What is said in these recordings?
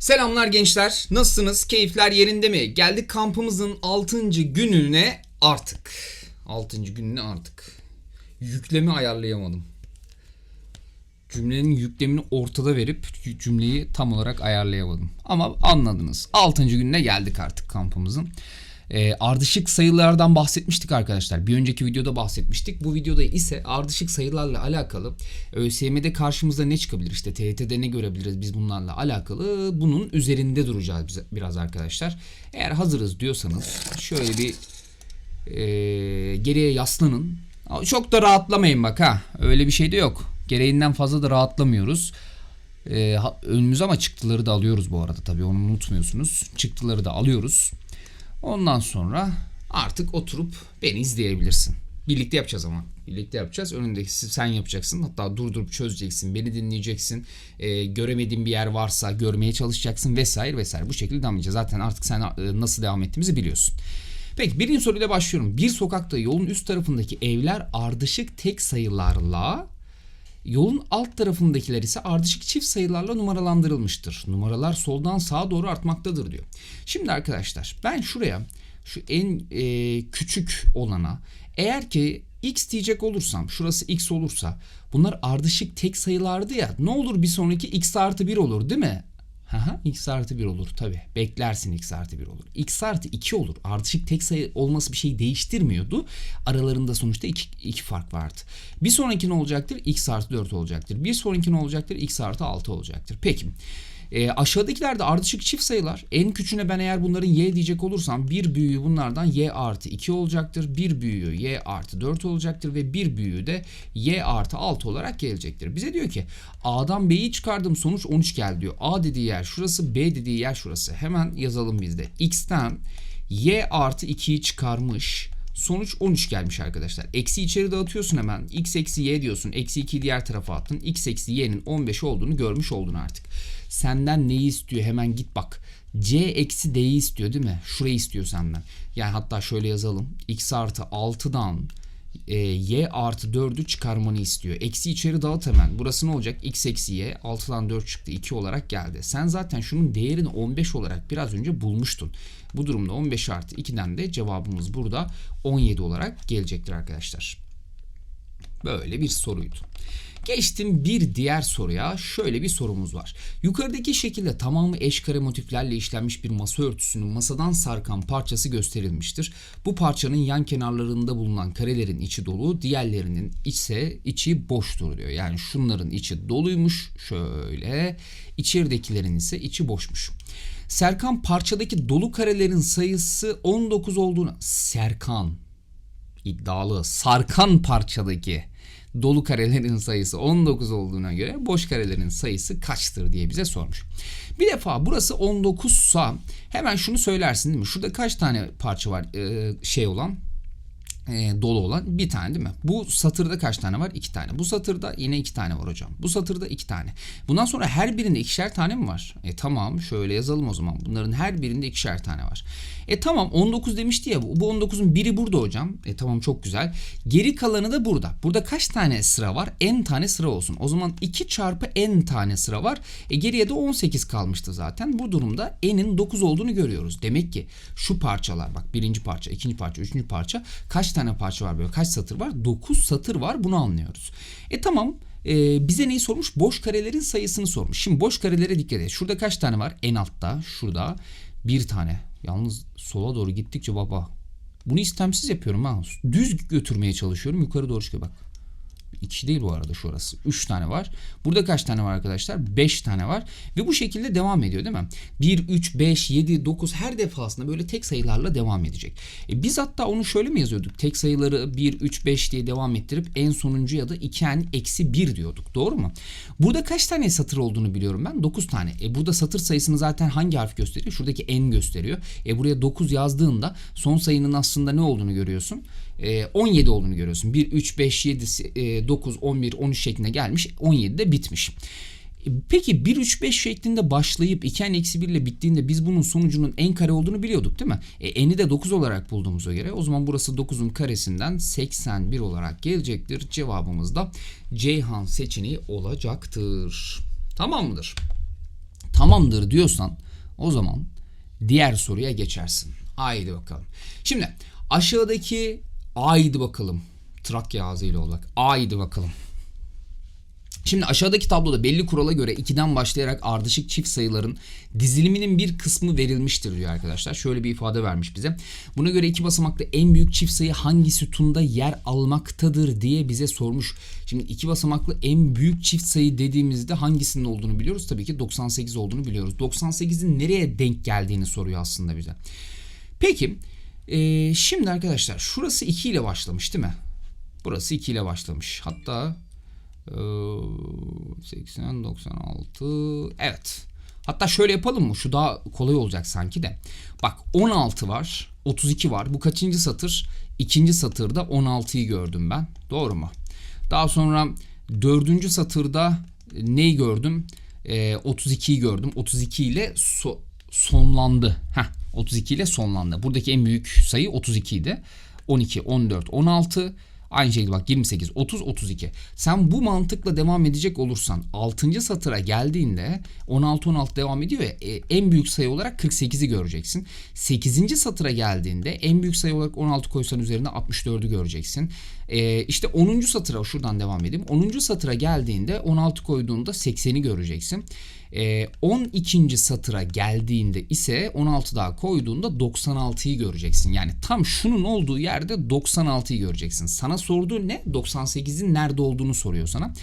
Selamlar gençler. Nasılsınız? Keyifler yerinde mi? Geldik kampımızın 6. gününe artık. 6. gününe artık. Yüklemi ayarlayamadım. Cümlenin yüklemini ortada verip cümleyi tam olarak ayarlayamadım. Ama anladınız. 6. gününe geldik artık kampımızın. E, ardışık sayılardan bahsetmiştik arkadaşlar. Bir önceki videoda bahsetmiştik. Bu videoda ise ardışık sayılarla alakalı ÖSYM'de karşımıza ne çıkabilir? İşte TYT'de ne görebiliriz biz bunlarla alakalı? Bunun üzerinde duracağız biraz arkadaşlar. Eğer hazırız diyorsanız şöyle bir e, geriye yaslanın. Çok da rahatlamayın bak ha. Öyle bir şey de yok. Gereğinden fazla da rahatlamıyoruz. E, ha- önümüze ama çıktıları da alıyoruz bu arada tabii onu unutmuyorsunuz. Çıktıları da alıyoruz. Ondan sonra artık oturup beni izleyebilirsin. Birlikte yapacağız ama. Birlikte yapacağız. Önündeki sen yapacaksın. Hatta durdurup çözeceksin. Beni dinleyeceksin. Ee, göremediğin bir yer varsa görmeye çalışacaksın vesaire vesaire. Bu şekilde devam edeceğiz. Zaten artık sen e, nasıl devam ettiğimizi biliyorsun. Peki birinci soruyla başlıyorum. Bir sokakta yolun üst tarafındaki evler ardışık tek sayılarla Yolun alt tarafındakiler ise ardışık çift sayılarla numaralandırılmıştır. Numaralar soldan sağa doğru artmaktadır diyor. Şimdi arkadaşlar ben şuraya şu en e, küçük olana eğer ki x diyecek olursam şurası x olursa bunlar ardışık tek sayılardı ya ne olur bir sonraki x artı 1 olur değil mi? Haha, x artı 1 olur tabi. Beklersin x artı 1 olur. x artı 2 olur. Ardışık tek sayı olması bir şey değiştirmiyordu. Aralarında sonuçta 2, 2 fark vardı. Bir sonraki ne olacaktır? x artı 4 olacaktır. Bir sonraki ne olacaktır? x artı 6 olacaktır. Peki. E, aşağıdakiler de ardışık çift sayılar. En küçüğüne ben eğer bunların y diyecek olursam bir büyüğü bunlardan y artı 2 olacaktır. Bir büyüğü y artı 4 olacaktır ve bir büyüğü de y artı 6 olarak gelecektir. Bize diyor ki A'dan B'yi çıkardım sonuç 13 geldi diyor. A dediği yer şurası B dediği yer şurası. Hemen yazalım bizde. X'ten y artı 2'yi çıkarmış. Sonuç 13 gelmiş arkadaşlar. Eksi içeri dağıtıyorsun hemen. X eksi y diyorsun. Eksi 2'yi diğer tarafa attın. X eksi y'nin 15 olduğunu görmüş oldun artık. Senden neyi istiyor? Hemen git bak. C eksi D'yi istiyor değil mi? Şurayı istiyor senden. Yani hatta şöyle yazalım. X artı 6'dan e, y artı 4'ü çıkarmanı istiyor. Eksi içeri dağıt hemen. Burası ne olacak? x eksi y 6'dan 4 çıktı 2 olarak geldi. Sen zaten şunun değerini 15 olarak biraz önce bulmuştun. Bu durumda 15 artı 2'den de cevabımız burada 17 olarak gelecektir arkadaşlar. Böyle bir soruydu. Geçtim bir diğer soruya. Şöyle bir sorumuz var. Yukarıdaki şekilde tamamı eşkare motiflerle işlenmiş bir masa örtüsünün masadan sarkan parçası gösterilmiştir. Bu parçanın yan kenarlarında bulunan karelerin içi dolu, diğerlerinin ise içi boştur diyor. Yani şunların içi doluymuş şöyle, içeridekilerin ise içi boşmuş. Serkan parçadaki dolu karelerin sayısı 19 olduğunu Serkan iddialı sarkan parçadaki dolu karelerin sayısı 19 olduğuna göre boş karelerin sayısı kaçtır diye bize sormuş. Bir defa burası 19 sa hemen şunu söylersin değil mi? Şurada kaç tane parça var ee, şey olan e, dolu olan bir tane değil mi? Bu satırda kaç tane var? İki tane. Bu satırda yine iki tane var hocam. Bu satırda iki tane. Bundan sonra her birinde ikişer tane mi var? E tamam şöyle yazalım o zaman. Bunların her birinde ikişer tane var. E tamam 19 demişti ya bu. Bu 19'un biri burada hocam. E tamam çok güzel. Geri kalanı da burada. Burada kaç tane sıra var? N tane sıra olsun. O zaman 2 çarpı N tane sıra var. E geriye de 18 kalmıştı zaten. Bu durumda N'in 9 olduğunu görüyoruz. Demek ki şu parçalar bak birinci parça, ikinci parça, üçüncü parça kaç tane parça var böyle? Kaç satır var? 9 satır var. Bunu anlıyoruz. E tamam. E, bize neyi sormuş? Boş karelerin sayısını sormuş. Şimdi boş karelere dikkat et. Şurada kaç tane var? En altta. Şurada bir tane. Yalnız sola doğru gittikçe baba. Bunu istemsiz yapıyorum ha. Düz götürmeye çalışıyorum. Yukarı doğru çıkıyor bak. 2 değil bu arada şurası. 3 tane var. Burada kaç tane var arkadaşlar? 5 tane var. Ve bu şekilde devam ediyor değil mi? 1, 3, 5, 7, 9 her defasında böyle tek sayılarla devam edecek. E biz hatta onu şöyle mi yazıyorduk? Tek sayıları 1, 3, 5 diye devam ettirip en sonuncu ya da 2n eksi 1 diyorduk. Doğru mu? Burada kaç tane satır olduğunu biliyorum ben. 9 tane. E burada satır sayısını zaten hangi harf gösteriyor? Şuradaki n gösteriyor. E buraya 9 yazdığında son sayının aslında ne olduğunu görüyorsun. E, 17 olduğunu görüyorsun. 1, 3, 5, 7, e, 9, 11, 13 şeklinde gelmiş. 17 de bitmiş. E, Peki 1, 3, 5 şeklinde başlayıp 2n eksi 1 ile bittiğinde biz bunun sonucunun n kare olduğunu biliyorduk değil mi? E, n'i de 9 olarak bulduğumuza göre o zaman burası 9'un karesinden 81 olarak gelecektir. Cevabımız da Ceyhan seçeneği olacaktır. Tamam mıdır? Tamamdır diyorsan o zaman diğer soruya geçersin. Haydi bakalım. Şimdi aşağıdaki haydi bakalım. Trakya ağzıyla olarak. Haydi bakalım. Şimdi aşağıdaki tabloda belli kurala göre 2'den başlayarak ardışık çift sayıların diziliminin bir kısmı verilmiştir diyor arkadaşlar. Şöyle bir ifade vermiş bize. Buna göre iki basamaklı en büyük çift sayı hangi sütunda yer almaktadır diye bize sormuş. Şimdi iki basamaklı en büyük çift sayı dediğimizde hangisinin olduğunu biliyoruz. Tabii ki 98 olduğunu biliyoruz. 98'in nereye denk geldiğini soruyor aslında bize. Peki ee, şimdi arkadaşlar şurası 2 ile başlamış değil mi? Burası 2 ile başlamış. Hatta 80, 96. Evet. Hatta şöyle yapalım mı? Şu daha kolay olacak sanki de. Bak 16 var. 32 var. Bu kaçıncı satır? İkinci satırda 16'yı gördüm ben. Doğru mu? Daha sonra dördüncü satırda neyi gördüm? Ee, 32'yi gördüm. 32 ile so- sonlandı. Heh, 32 ile sonlandı. Buradaki en büyük sayı 32 idi. 12, 14, 16. Aynı şekilde bak 28, 30, 32. Sen bu mantıkla devam edecek olursan 6. satıra geldiğinde 16, 16 devam ediyor ya e, en büyük sayı olarak 48'i göreceksin. 8. satıra geldiğinde en büyük sayı olarak 16 koysan üzerine 64'ü göreceksin. E, işte 10. satıra şuradan devam edeyim. 10. satıra geldiğinde 16 koyduğunda 80'i göreceksin. E, 12. satıra geldiğinde ise 16 daha koyduğunda 96'yı göreceksin. Yani tam şunun olduğu yerde 96'yı göreceksin. Sana sorduğu ne? 98'in nerede olduğunu soruyor sana.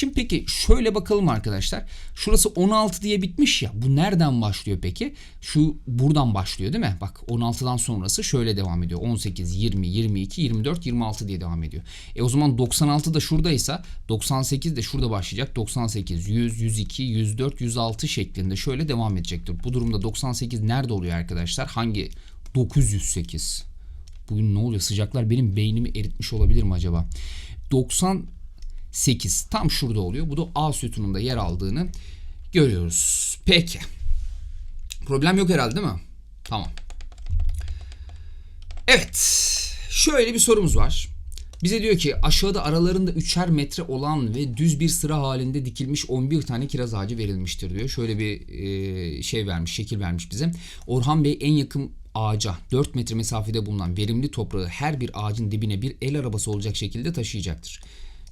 Şimdi peki şöyle bakalım arkadaşlar. Şurası 16 diye bitmiş ya. Bu nereden başlıyor peki? Şu buradan başlıyor değil mi? Bak 16'dan sonrası şöyle devam ediyor. 18, 20, 22, 24, 26 diye devam ediyor. E o zaman 96 da şuradaysa 98 de şurada başlayacak. 98, 100, 102, 104, 106 şeklinde şöyle devam edecektir. Bu durumda 98 nerede oluyor arkadaşlar? Hangi? 908. Bugün ne oluyor? Sıcaklar benim beynimi eritmiş olabilir mi acaba? 90 8 tam şurada oluyor. Bu da A sütununda yer aldığını görüyoruz. Peki. Problem yok herhalde değil mi? Tamam. Evet. Şöyle bir sorumuz var. Bize diyor ki aşağıda aralarında 3'er metre olan ve düz bir sıra halinde dikilmiş 11 tane kiraz ağacı verilmiştir diyor. Şöyle bir e, şey vermiş, şekil vermiş bize. Orhan Bey en yakın ağaca 4 metre mesafede bulunan verimli toprağı her bir ağacın dibine bir el arabası olacak şekilde taşıyacaktır.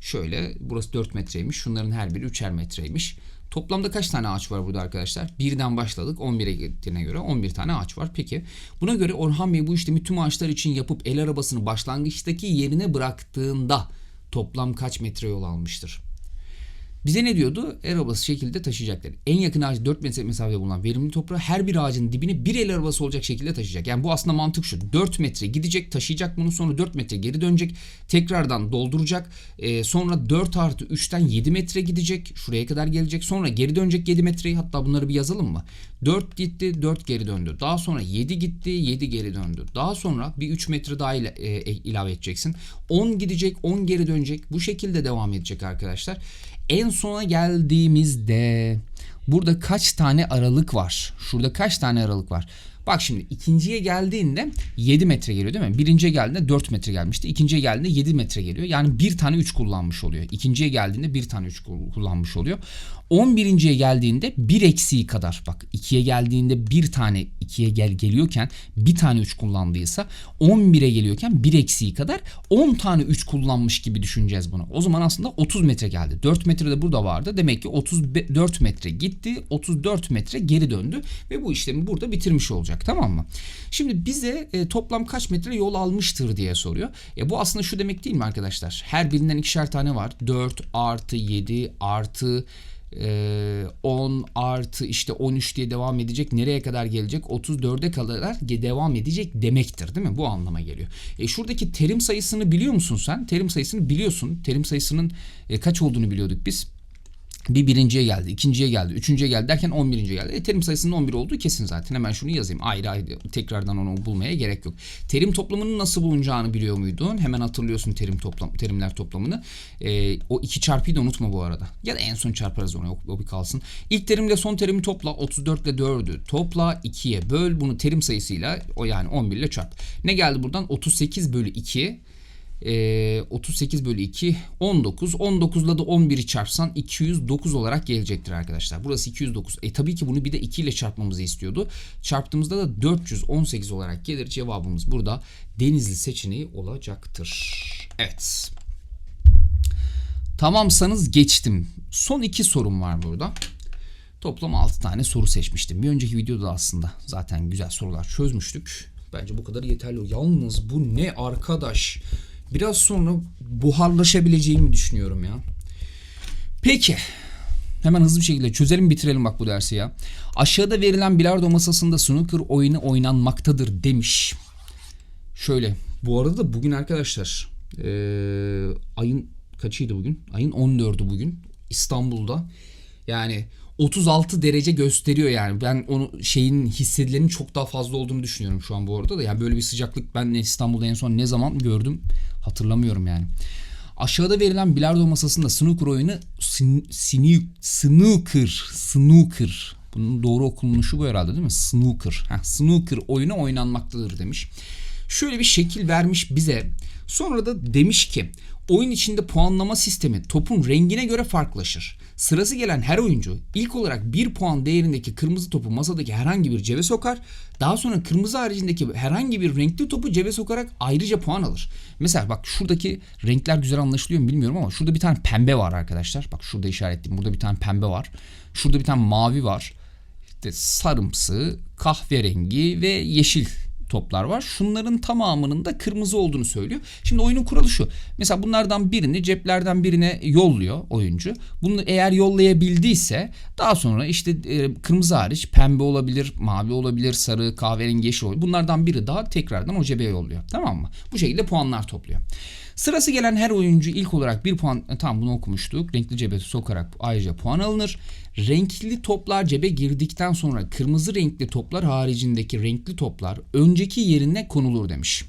Şöyle burası 4 metreymiş. Şunların her biri 3'er metreymiş. Toplamda kaç tane ağaç var burada arkadaşlar? Birden başladık 11'e gittiğine göre 11 tane ağaç var. Peki buna göre Orhan Bey bu işlemi tüm ağaçlar için yapıp el arabasını başlangıçtaki yerine bıraktığında toplam kaç metre yol almıştır? Bize ne diyordu? El arabası şekilde taşıyacaklar. En yakın ağacı 4 metre mesafede bulunan verimli toprağı her bir ağacın dibine bir el arabası olacak şekilde taşıyacak. Yani bu aslında mantık şu. 4 metre gidecek taşıyacak bunu sonra 4 metre geri dönecek. Tekrardan dolduracak. Ee, sonra 4 artı 3'ten 7 metre gidecek. Şuraya kadar gelecek. Sonra geri dönecek 7 metreyi. Hatta bunları bir yazalım mı? 4 gitti 4 geri döndü. Daha sonra 7 gitti 7 geri döndü. Daha sonra bir 3 metre daha ile, e, ilave edeceksin. 10 gidecek 10 geri dönecek. Bu şekilde devam edecek arkadaşlar. En sona geldiğimizde burada kaç tane aralık var? Şurada kaç tane aralık var? Bak şimdi ikinciye geldiğinde 7 metre geliyor değil mi? Birinciye geldiğinde 4 metre gelmişti. İkinciye geldiğinde 7 metre geliyor. Yani bir tane 3 kullanmış oluyor. İkinciye geldiğinde bir tane 3 kullanmış oluyor. 11.ye geldiğinde bir eksiği kadar bak 2'ye geldiğinde bir tane 2'ye gel geliyorken bir tane 3 kullandıysa 11'e geliyorken bir eksiği kadar 10 tane 3 kullanmış gibi düşüneceğiz bunu. O zaman aslında 30 metre geldi. 4 metre de burada vardı. Demek ki 34 metre gitti. 34 metre geri döndü ve bu işlemi burada bitirmiş olacak tamam mı? Şimdi bize e, toplam kaç metre yol almıştır diye soruyor. E, bu aslında şu demek değil mi arkadaşlar? Her birinden ikişer tane var. 4 artı 7 artı 10 artı işte 13 diye devam edecek. Nereye kadar gelecek? 34'e kadar devam edecek demektir değil mi? Bu anlama geliyor. E şuradaki terim sayısını biliyor musun sen? Terim sayısını biliyorsun. Terim sayısının e, kaç olduğunu biliyorduk biz bir birinciye geldi, ikinciye geldi, üçüncüye geldi derken on birinci geldi. E, terim sayısının 11 olduğu kesin zaten. Hemen şunu yazayım. Ayrı ayrı tekrardan onu bulmaya gerek yok. Terim toplamının nasıl bulunacağını biliyor muydun? Hemen hatırlıyorsun terim toplam terimler toplamını. E, o 2 çarpıyı da unutma bu arada. Ya da en son çarparız onu. O, o bir kalsın. İlk terimle son terimi topla. 34 ile 4'ü topla. 2'ye böl. Bunu terim sayısıyla o yani 11 ile çarp. Ne geldi buradan? 38 bölü 2 Ee, 38 bölü 2 19. 19'la da 11'i çarpsan 209 olarak gelecektir arkadaşlar. Burası 209. E tabii ki bunu bir de 2 ile çarpmamızı istiyordu. Çarptığımızda da 418 olarak gelir. Cevabımız burada Denizli seçeneği olacaktır. Evet. Tamamsanız geçtim. Son iki sorum var burada. Toplam 6 tane soru seçmiştim. Bir önceki videoda aslında zaten güzel sorular çözmüştük. Bence bu kadar yeterli. Yalnız bu ne arkadaş? Biraz sonra buharlaşabileceğimi düşünüyorum ya. Peki. Hemen hızlı bir şekilde çözelim bitirelim bak bu dersi ya. Aşağıda verilen bilardo masasında snooker oyunu oynanmaktadır demiş. Şöyle. Bu arada da bugün arkadaşlar eee, ayın kaçıydı bugün? Ayın 14'ü bugün İstanbul'da. Yani 36 derece gösteriyor yani. Ben onu şeyin hissedilenin çok daha fazla olduğunu düşünüyorum şu an bu arada da. Yani böyle bir sıcaklık ben İstanbul'da en son ne zaman gördüm hatırlamıyorum yani. Aşağıda verilen bilardo masasında snooker oyunu sin, sini- snooker snooker bunun doğru okunuşu bu herhalde değil mi? Snooker. Heh, snooker oyunu oynanmaktadır demiş. Şöyle bir şekil vermiş bize. Sonra da demiş ki oyun içinde puanlama sistemi topun rengine göre farklılaşır. Sırası gelen her oyuncu ilk olarak 1 puan değerindeki kırmızı topu masadaki herhangi bir cebe sokar. Daha sonra kırmızı haricindeki herhangi bir renkli topu cebe sokarak ayrıca puan alır. Mesela bak şuradaki renkler güzel anlaşılıyor mu bilmiyorum ama şurada bir tane pembe var arkadaşlar. Bak şurada işaretleyeyim. Burada bir tane pembe var. Şurada bir tane mavi var. İşte sarımsı, kahverengi ve yeşil toplar var. Şunların tamamının da kırmızı olduğunu söylüyor. Şimdi oyunun kuralı şu. Mesela bunlardan birini ceplerden birine yolluyor oyuncu. Bunu eğer yollayabildiyse daha sonra işte e, kırmızı hariç pembe olabilir, mavi olabilir, sarı, kahverengi, yeşil olabilir. Bunlardan biri daha tekrardan o cebe yolluyor. Tamam mı? Bu şekilde puanlar topluyor. Sırası gelen her oyuncu ilk olarak bir puan, e, tamam bunu okumuştuk. Renkli cebe sokarak ayrıca puan alınır. Renkli toplar cebe girdikten sonra kırmızı renkli toplar haricindeki renkli toplar önceki yerine konulur demiş.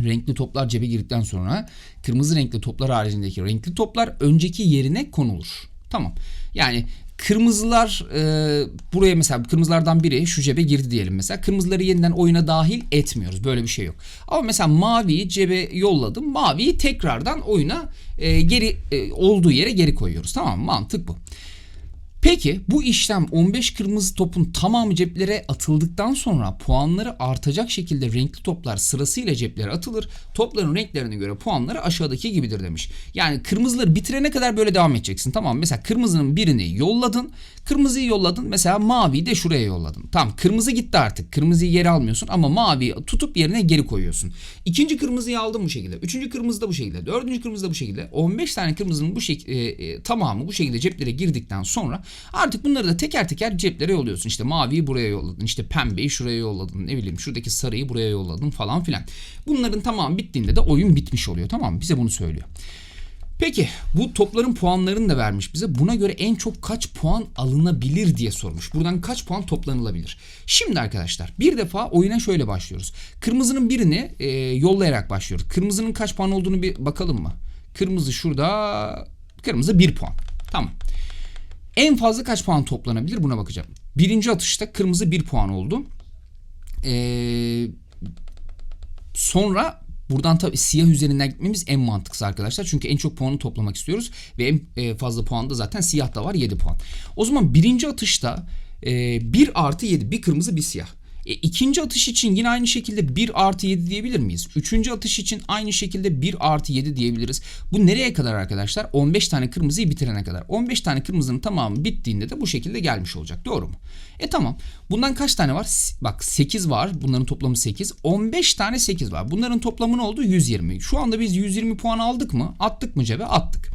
Renkli toplar cebe girdikten sonra kırmızı renkli toplar haricindeki renkli toplar önceki yerine konulur. Tamam. Yani kırmızılar e, buraya mesela kırmızılardan biri şu cebe girdi diyelim mesela. Kırmızıları yeniden oyuna dahil etmiyoruz. Böyle bir şey yok. Ama mesela maviyi cebe yolladım. Maviyi tekrardan oyuna e, geri e, olduğu yere geri koyuyoruz. Tamam mı? Mantık bu. Peki bu işlem 15 kırmızı topun tamamı ceplere atıldıktan sonra puanları artacak şekilde renkli toplar sırasıyla ceplere atılır. Topların renklerine göre puanları aşağıdaki gibidir demiş. Yani kırmızıları bitirene kadar böyle devam edeceksin. Tamam mesela kırmızının birini yolladın. Kırmızıyı yolladın. Mesela maviyi de şuraya yolladın. Tamam kırmızı gitti artık. Kırmızıyı yere almıyorsun ama maviyi tutup yerine geri koyuyorsun. İkinci kırmızıyı aldın bu şekilde. Üçüncü kırmızı da bu şekilde. Dördüncü kırmızı da bu şekilde. 15 tane kırmızının bu şekilde e, tamamı bu şekilde ceplere girdikten sonra Artık bunları da teker teker ceplere yolluyorsun. İşte maviyi buraya yolladın. işte pembeyi şuraya yolladın. Ne bileyim şuradaki sarıyı buraya yolladın falan filan. Bunların tamamı bittiğinde de oyun bitmiş oluyor. Tamam mı? Bize bunu söylüyor. Peki bu topların puanlarını da vermiş bize. Buna göre en çok kaç puan alınabilir diye sormuş. Buradan kaç puan toplanılabilir? Şimdi arkadaşlar bir defa oyuna şöyle başlıyoruz. Kırmızının birini e, yollayarak başlıyoruz. Kırmızının kaç puan olduğunu bir bakalım mı? Kırmızı şurada. Kırmızı 1 puan. Tamam. En fazla kaç puan toplanabilir buna bakacağım. Birinci atışta kırmızı 1 puan oldu. Ee, sonra buradan tabii siyah üzerinden gitmemiz en mantıklısı arkadaşlar. Çünkü en çok puanı toplamak istiyoruz. Ve en e, fazla puan da zaten siyah da var 7 puan. O zaman birinci atışta e, 1 artı 7 bir kırmızı bir siyah. E, ikinci atış için yine aynı şekilde 1 artı 7 diyebilir miyiz? Üçüncü atış için aynı şekilde 1 artı 7 diyebiliriz. Bu nereye kadar arkadaşlar? 15 tane kırmızıyı bitirene kadar. 15 tane kırmızının tamamı bittiğinde de bu şekilde gelmiş olacak. Doğru mu? E tamam. Bundan kaç tane var? Bak 8 var. Bunların toplamı 8. 15 tane 8 var. Bunların toplamı ne oldu? 120. Şu anda biz 120 puan aldık mı? Attık mı cebe? Attık.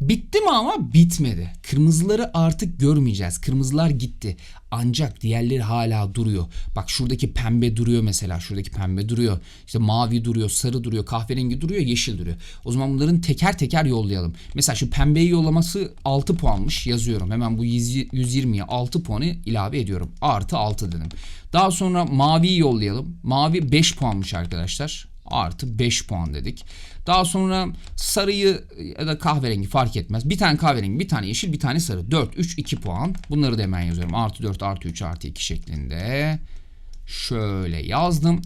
Bitti mi ama bitmedi. Kırmızıları artık görmeyeceğiz. Kırmızılar gitti. Ancak diğerleri hala duruyor. Bak şuradaki pembe duruyor mesela. Şuradaki pembe duruyor. İşte mavi duruyor, sarı duruyor, kahverengi duruyor, yeşil duruyor. O zaman bunların teker teker yollayalım. Mesela şu pembeyi yollaması 6 puanmış yazıyorum. Hemen bu 120'ye 6 puanı ilave ediyorum. Artı 6 dedim. Daha sonra maviyi yollayalım. Mavi 5 puanmış arkadaşlar artı 5 puan dedik. Daha sonra sarıyı ya da kahverengi fark etmez. Bir tane kahverengi, bir tane yeşil, bir tane sarı. 4, 3, 2 puan. Bunları da hemen yazıyorum. Artı 4, artı 3, artı 2 şeklinde. Şöyle yazdım.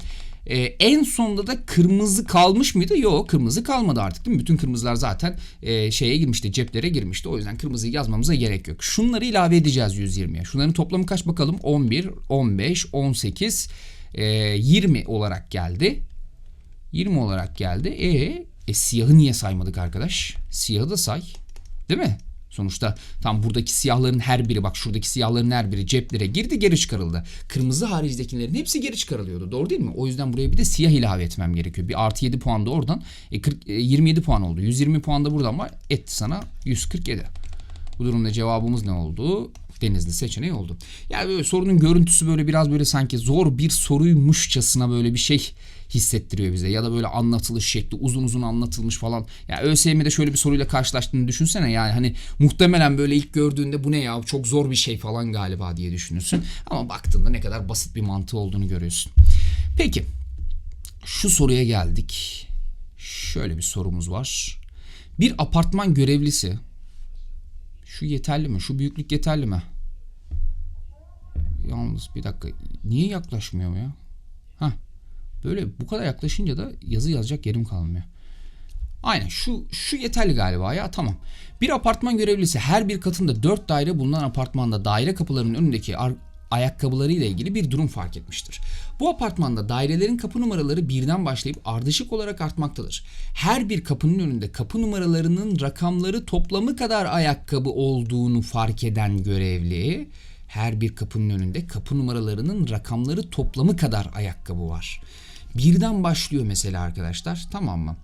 Ee, en sonda da kırmızı kalmış mıydı? Yok kırmızı kalmadı artık değil mi? Bütün kırmızılar zaten e, şeye girmişti ceplere girmişti. O yüzden kırmızıyı yazmamıza gerek yok. Şunları ilave edeceğiz 120'ye. Şunların toplamı kaç bakalım? 11, 15, 18, e, 20 olarak geldi. 20 olarak geldi. E, e siyahı niye saymadık arkadaş? Siyahı da say. Değil mi? Sonuçta tam buradaki siyahların her biri bak şuradaki siyahların her biri ceplere girdi geri çıkarıldı. Kırmızı haricdekilerin hepsi geri çıkarılıyordu. Doğru değil mi? O yüzden buraya bir de siyah ilave etmem gerekiyor. Bir artı 7 puan da oradan. E, 40, e, 27 puan oldu. 120 puan da buradan var. Etti sana 147. Bu durumda cevabımız ne oldu? Denizli seçeneği oldu. Yani böyle sorunun görüntüsü böyle biraz böyle sanki zor bir soruymuşçasına böyle bir şey hissettiriyor bize. Ya da böyle anlatılış şekli uzun uzun anlatılmış falan. Ya yani ÖSYM'de şöyle bir soruyla karşılaştığını düşünsene yani hani muhtemelen böyle ilk gördüğünde bu ne ya çok zor bir şey falan galiba diye düşünürsün. Ama baktığında ne kadar basit bir mantığı olduğunu görüyorsun. Peki şu soruya geldik. Şöyle bir sorumuz var. Bir apartman görevlisi şu yeterli mi? Şu büyüklük yeterli mi? Yalnız bir dakika. Niye yaklaşmıyor ya? Ha. Böyle bu kadar yaklaşınca da yazı yazacak yerim kalmıyor. Aynen şu şu yeterli galiba ya tamam. Bir apartman görevlisi her bir katında 4 daire bulunan apartmanda daire kapılarının önündeki ayakkabıları ile ilgili bir durum fark etmiştir. Bu apartmanda dairelerin kapı numaraları birden başlayıp ardışık olarak artmaktadır. Her bir kapının önünde kapı numaralarının rakamları toplamı kadar ayakkabı olduğunu fark eden görevli her bir kapının önünde kapı numaralarının rakamları toplamı kadar ayakkabı var. Birden başlıyor mesela arkadaşlar tamam mı?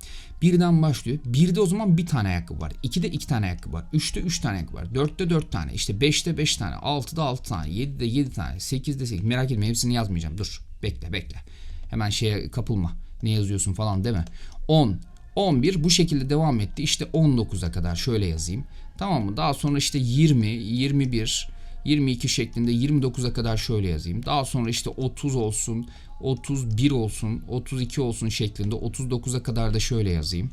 Birden başlıyor. Birde o zaman bir tane ayakkabı var. İkide iki tane ayakkabı var. Üçte üç tane ayakkabı var. Dörtte dört tane. İşte beşte beş tane. Altıda altı tane. Yedide yedi tane. Sekizde sekiz. Merak etme hepsini yazmayacağım. Dur. Bekle bekle. Hemen şeye kapılma. Ne yazıyorsun falan deme. 10, 11 bu şekilde devam etti. İşte 19'a kadar şöyle yazayım. Tamam mı? Daha sonra işte 20, 21, 22 şeklinde 29'a kadar şöyle yazayım. Daha sonra işte 30 olsun, 31 olsun, 32 olsun şeklinde 39'a kadar da şöyle yazayım.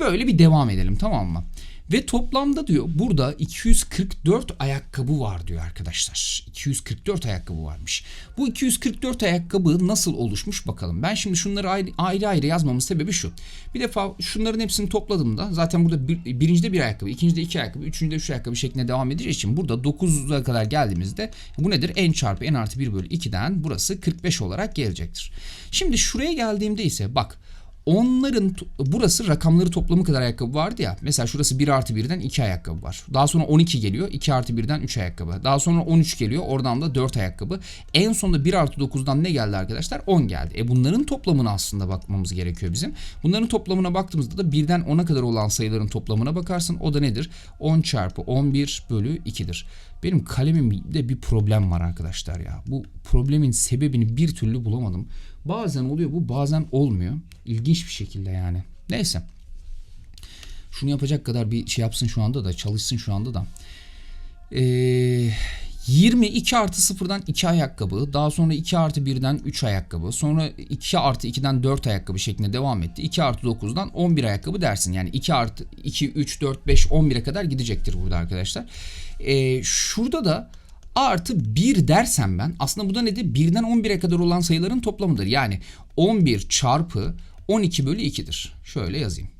Böyle bir devam edelim tamam mı? Ve toplamda diyor burada 244 ayakkabı var diyor arkadaşlar. 244 ayakkabı varmış. Bu 244 ayakkabı nasıl oluşmuş bakalım. Ben şimdi şunları ayrı ayrı, yazmamın sebebi şu. Bir defa şunların hepsini topladığımda zaten burada bir, birincide bir ayakkabı, ikincide iki ayakkabı, üçüncüde üç ayakkabı şeklinde devam edeceği için burada 9'a kadar geldiğimizde bu nedir? n çarpı n artı 1 bölü 2'den burası 45 olarak gelecektir. Şimdi şuraya geldiğimde ise bak Onların burası rakamları toplamı kadar ayakkabı vardı ya. Mesela şurası 1 artı 1'den 2 ayakkabı var. Daha sonra 12 geliyor. 2 artı 1'den 3 ayakkabı. Daha sonra 13 geliyor. Oradan da 4 ayakkabı. En sonunda 1 artı 9'dan ne geldi arkadaşlar? 10 geldi. E bunların toplamına aslında bakmamız gerekiyor bizim. Bunların toplamına baktığımızda da 1'den 10'a kadar olan sayıların toplamına bakarsın. O da nedir? 10 çarpı 11 bölü 2'dir. Benim kalemimde bir problem var arkadaşlar ya. Bu problemin sebebini bir türlü bulamadım. Bazen oluyor bu bazen olmuyor. İlginç bir şekilde yani. Neyse. Şunu yapacak kadar bir şey yapsın şu anda da çalışsın şu anda da. Ee, 22 artı 0'dan 2 ayakkabı. Daha sonra 2 artı 1'den 3 ayakkabı. Sonra 2 artı 2'den 4 ayakkabı şeklinde devam etti. 2 artı 9'dan 11 ayakkabı dersin. Yani 2 artı 2, 3, 4, 5, 11'e kadar gidecektir burada arkadaşlar. Ee, şurada da artı 1 dersem ben aslında bu da nedir? 1'den 11'e kadar olan sayıların toplamıdır. Yani 11 çarpı 12 bölü 2'dir. Şöyle yazayım.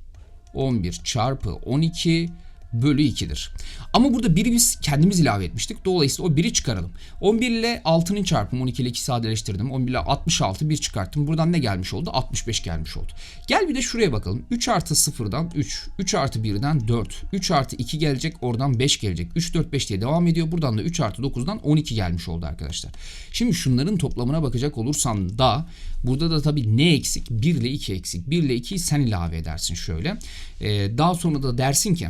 11 çarpı 12 bölü 2'dir. Ama burada 1'i biz kendimiz ilave etmiştik. Dolayısıyla o 1'i çıkaralım. 11 ile 6'nın çarpımı 12 ile 2 sadeleştirdim. 11 ile 66 1 çıkarttım. Buradan ne gelmiş oldu? 65 gelmiş oldu. Gel bir de şuraya bakalım. 3 artı 0'dan 3. 3 artı 1'den 4. 3 artı 2 gelecek. Oradan 5 gelecek. 3 4 5 diye devam ediyor. Buradan da 3 artı 9'dan 12 gelmiş oldu arkadaşlar. Şimdi şunların toplamına bakacak olursan da burada da tabii ne eksik? 1 ile 2 eksik. 1 ile 2'yi sen ilave edersin şöyle. Ee, daha sonra da dersin ki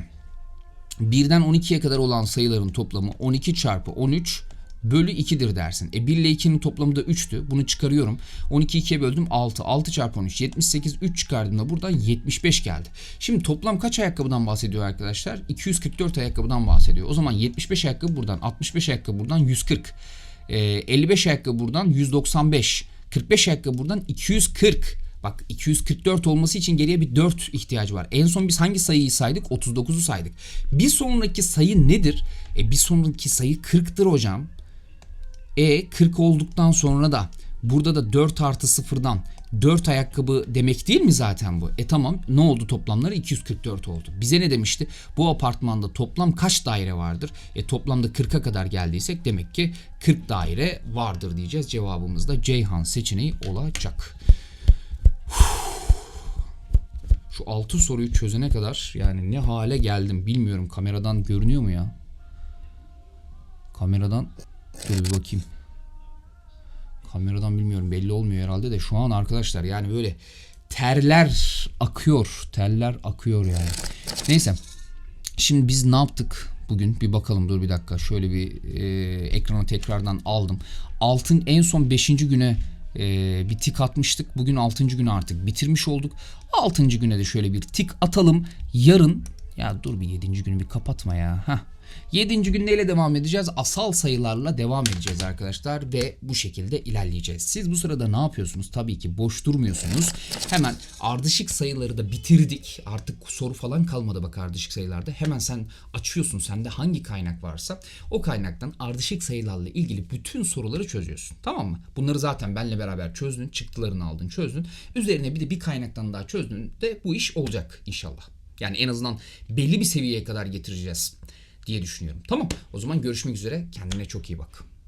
1'den 12'ye kadar olan sayıların toplamı 12 çarpı 13 bölü 2'dir dersin. E 1 ile 2'nin toplamı da 3'tü. Bunu çıkarıyorum. 12 2'ye böldüm 6. 6 çarpı 13 78. 3 çıkardığımda buradan 75 geldi. Şimdi toplam kaç ayakkabıdan bahsediyor arkadaşlar? 244 ayakkabıdan bahsediyor. O zaman 75 ayakkabı buradan 65 ayakkabı buradan 140. E, 55 ayakkabı buradan 195. 45 ayakkabı buradan 240. Bak 244 olması için geriye bir 4 ihtiyacı var. En son biz hangi sayıyı saydık? 39'u saydık. Bir sonraki sayı nedir? E bir sonraki sayı 40'tır hocam. E 40 olduktan sonra da Burada da 4 artı sıfırdan 4 ayakkabı demek değil mi zaten bu? E tamam ne oldu toplamları 244 oldu. Bize ne demişti? Bu apartmanda toplam kaç daire vardır? E toplamda 40'a kadar geldiysek demek ki 40 daire vardır diyeceğiz. Cevabımız da Ceyhan seçeneği olacak. Şu 6 soruyu çözene kadar yani ne hale geldim bilmiyorum. Kameradan görünüyor mu ya? Kameradan dur bir bakayım. Kameradan bilmiyorum belli olmuyor herhalde de şu an arkadaşlar yani böyle terler akıyor. Terler akıyor yani. Neyse. Şimdi biz ne yaptık bugün? Bir bakalım dur bir dakika. Şöyle bir e, ekrana tekrardan aldım. Altın en son 5. güne e, bir tik atmıştık. Bugün 6. günü artık bitirmiş olduk. 6. güne de şöyle bir tik atalım. Yarın ya dur bir 7. günü bir kapatma ya. Heh. 7. gün neyle devam edeceğiz? Asal sayılarla devam edeceğiz arkadaşlar ve bu şekilde ilerleyeceğiz. Siz bu sırada ne yapıyorsunuz? Tabii ki boş durmuyorsunuz. Hemen ardışık sayıları da bitirdik. Artık soru falan kalmadı bak ardışık sayılarda. Hemen sen açıyorsun sende hangi kaynak varsa o kaynaktan ardışık sayılarla ilgili bütün soruları çözüyorsun. Tamam mı? Bunları zaten benle beraber çözdün, çıktılarını aldın, çözdün. Üzerine bir de bir kaynaktan daha çözdün de bu iş olacak inşallah. Yani en azından belli bir seviyeye kadar getireceğiz diye düşünüyorum. Tamam. O zaman görüşmek üzere. Kendine çok iyi bak.